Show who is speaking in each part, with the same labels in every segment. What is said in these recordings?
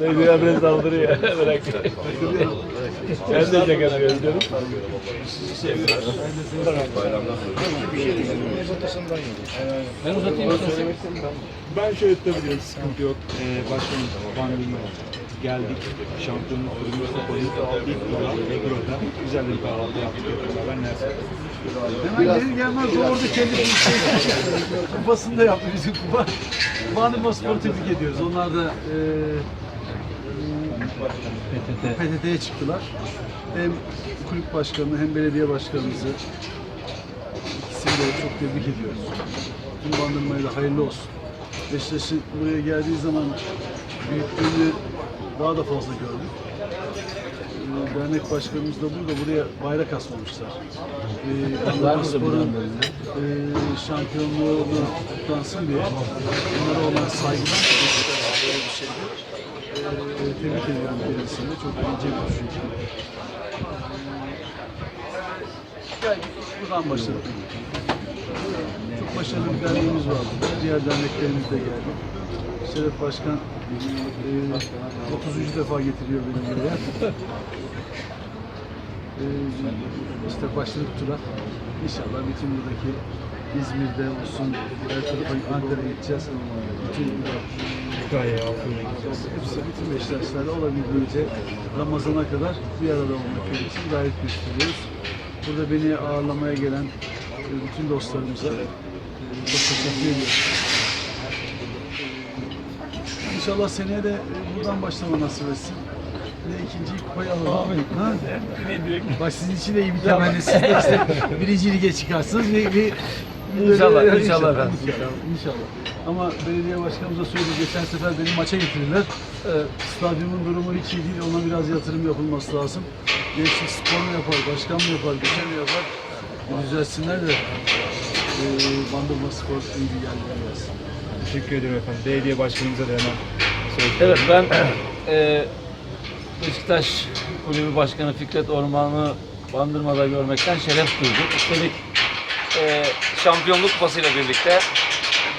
Speaker 1: Neydi Emre saldırıyor. Bırak. Ben de ceket özledim.
Speaker 2: Ben uzatayım.
Speaker 3: Ben şöyle tutabilirim, sıkıntı yok. Ee, başkanım, pandemi geldik. Şampiyonluk turunu kupayı ilk tura Negro'da güzel bir kahvaltı yaptık beraber. Nerede?
Speaker 4: Hemen gelir gelmez o orada kendi bir şey kupasını da yaptı bizim kupa. Bandırma Spor'u tebrik ediyoruz. Onlar da e,
Speaker 2: PTT.
Speaker 4: PTT'ye çıktılar. Hem kulüp başkanını hem belediye başkanımızı ikisini de çok tebrik ediyoruz. Tüm bandırmaya da hayırlı olsun. Beşiktaş'ın buraya geldiği zaman büyüklüğünü daha da fazla gördük. Ee, Dernek başkanımız da burada buraya bayrak asmamışlar. Ee, e, şampiyonluğu kutlansın diye onlara olan saygıdan bir şeydi. Tebrik ediyorum kendisini. Çok ince bir düşünce. Geldik, buradan başladık. Çok başarılı bir derneğimiz var burada. Diğer derneklerimiz de geldi. Şeref Başkan e, 30. defa getiriyor beni buraya. E, işte başladık tura. İnşallah bütün buradaki İzmir'de olsun, her tarafa Ankara'ya gideceğiz. Bütün
Speaker 3: Afyon'a gideceğiz.
Speaker 4: hepsi, bütün Beşiktaşlarla olabildiğince Ramazan'a kadar bir arada olmak için gayret gösteriyoruz. Burada beni ağırlamaya gelen e, bütün dostlarımıza e, çok teşekkür ediyorum. İnşallah seneye de e, buradan başlama nasip etsin. De ikinci kupayı alalım. Ha? Bak sizin için de iyi bir temenni. Siz de işte birinci lige çıkarsınız. Bir, bir,
Speaker 2: İnşallah, inşallah.
Speaker 4: İnşallah, inşallah. Ama belediye başkanımıza söyledik. Geçen sefer beni maça getirdiler. Ee, stadyumun durumu hiç iyi değil. Ona biraz yatırım yapılması lazım. Gençlik spor mu yapar, başkan mı yapar, geçen mi yapar? Bir düzelsinler de e, Bandırma Spor iyi bir gelsin.
Speaker 3: Teşekkür ederim efendim. Belediye başkanımıza da hemen
Speaker 2: Evet ben e, Beşiktaş Kulübü Başkanı Fikret Orman'ı Bandırma'da görmekten şeref duyduk. Üstelik e, şampiyonluk kupasıyla birlikte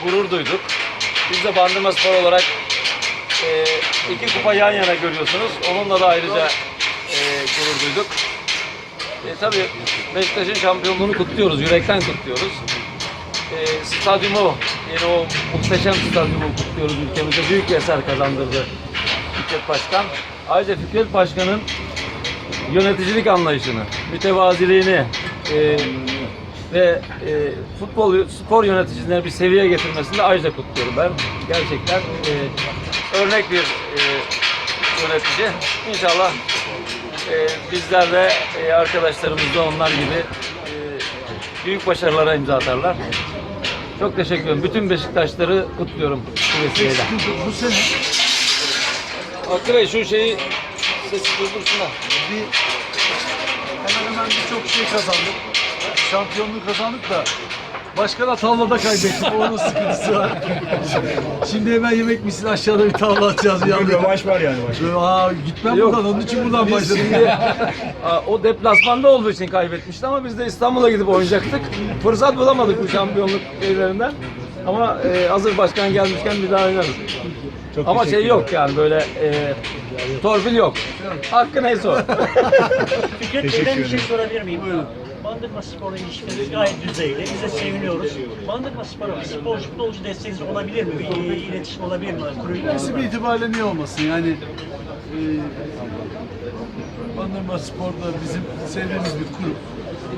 Speaker 2: gurur duyduk. Biz de Bandırma Spor olarak e, iki kupa yan yana görüyorsunuz. Onunla da ayrıca e, gurur duyduk. E, tabii Beşiktaş'ın şampiyonluğunu kutluyoruz, yürekten kutluyoruz. E, stadyumu, yeni o muhteşem stadyumu kutluyoruz ülkemize. Büyük eser kazandırdı Fikret Başkan. Ayrıca Fikret Başkan'ın yöneticilik anlayışını, mütevaziliğini e, ve e, futbol spor yöneticilerine bir seviyeye getirmesini de ayrıca kutluyorum ben. Gerçekten e, örnek bir e, yönetici. İnşallah e, bizler de e, arkadaşlarımız da onlar gibi e, büyük başarılara imza atarlar. Çok teşekkür ederim. Bütün Beşiktaşları kutluyorum bu vesileyle.
Speaker 4: Bu sene
Speaker 2: Hakkı Bey şu şeyi sesi durdursunlar.
Speaker 4: bir hemen hemen birçok şey kazandık. Şampiyonluğu kazandık da başkana tavlada kaybettik. Onun sıkıntısı var. Şimdi hemen yemek misin aşağıda bir tavla atacağız bir
Speaker 3: rövanş var yani başkanım.
Speaker 4: Aa, gitmem
Speaker 2: Yok.
Speaker 4: buradan. Onun için buradan
Speaker 2: Biz
Speaker 4: başladık.
Speaker 2: şimdi Aa, o deplasmanda olduğu için kaybetmişti ama biz de İstanbul'a gidip oynayacaktık. Fırsat bulamadık bu şampiyonluk şeylerinden. Ama e, hazır başkan gelmişken bir daha oynarız.
Speaker 3: Çok
Speaker 2: ama şey yok yani böyle e, torpil yok. Hakkı neyse o.
Speaker 5: Fikret Bey'den bir şey sorabilir miyim? Bandırma Spor'la ilişkileriniz gayet düzeyde. Biz de seviniyoruz. Bandırma Spor'a sporcu, futbolcu desteğiniz olabilir mi? Bir iletişim olabilir mi? Kulübün
Speaker 4: İsim itibariyle niye olmasın? Yani e, Bandırma Spor'da bizim sevdiğimiz bir kulüp.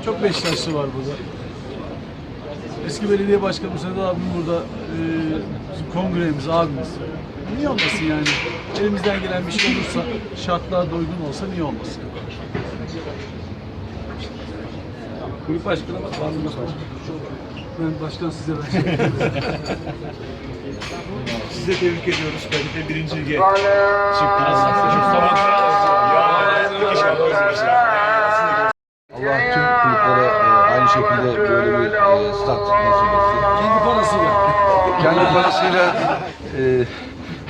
Speaker 4: Çok Beşiktaşlı var burada. Eski belediye başkanımız Sedat abim burada e, kongremiz, abimiz. Niye olmasın yani? Elimizden gelen bir şey olursa, şartlar da uygun olsa niye olmasın?
Speaker 2: Kulüp başkanımız bandırma başkanı.
Speaker 4: Ben başkan size ben şey
Speaker 3: Sizi de tebrik ediyoruz. Kalite birinci lige çıktınız. Çok.
Speaker 6: Allah tüm kulüplere e, aynı şekilde böyle bir e, stat nasip etsin.
Speaker 4: Kendi parasıyla.
Speaker 6: Kendi parasıyla e,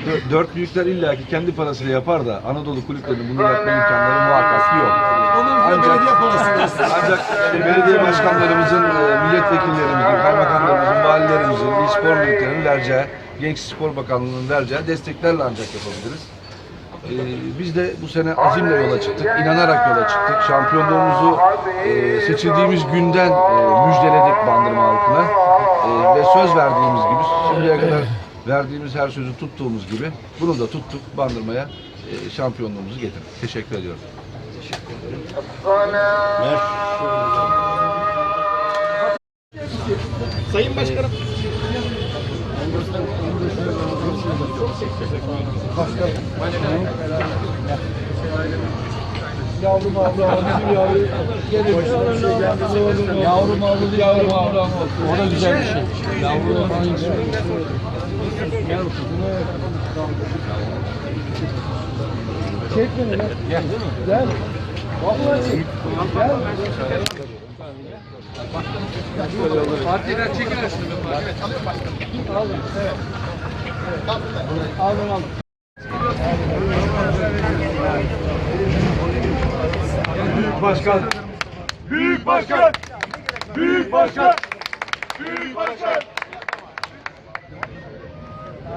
Speaker 6: dö- dört büyükler illaki kendi parasıyla yapar da Anadolu kulüplerinin bunu yapma imkanları muhakkak yok.
Speaker 4: Onun
Speaker 6: Ancak-
Speaker 4: belediye parasıyla.
Speaker 6: Ancak belediye başkanlarımızın, e, milletvekillerimizin, kaymakamlarımızın, valilerimizin, il spor müdürlerinin vereceği, Genç Spor Bakanlığı'nın vereceği desteklerle ancak yapabiliriz. Ee, biz de bu sene azimle yola çıktık, inanarak yola çıktık. Şampiyonluğumuzu e, seçildiğimiz günden e, müjdeledik Bandırma halkına. E, ve söz verdiğimiz gibi, şimdiye kadar verdiğimiz her sözü tuttuğumuz gibi bunu da tuttuk Bandırma'ya e, şampiyonluğumuzu getirdik. Teşekkür ediyorum.
Speaker 4: Yavrum abla, bizim yavru. Yavrum abla, yavrum abla. O da güzel bir şey. Yavrum abla. Çek beni lan. Gel. Gel. Vallahi çek. Gel. Partiler çekilir şimdi. Evet, alıyor başkanım. Alın. Evet. Alın alın.
Speaker 3: Büyük başkan. Büyük başkan. Büyük başkan. Büyük başkan.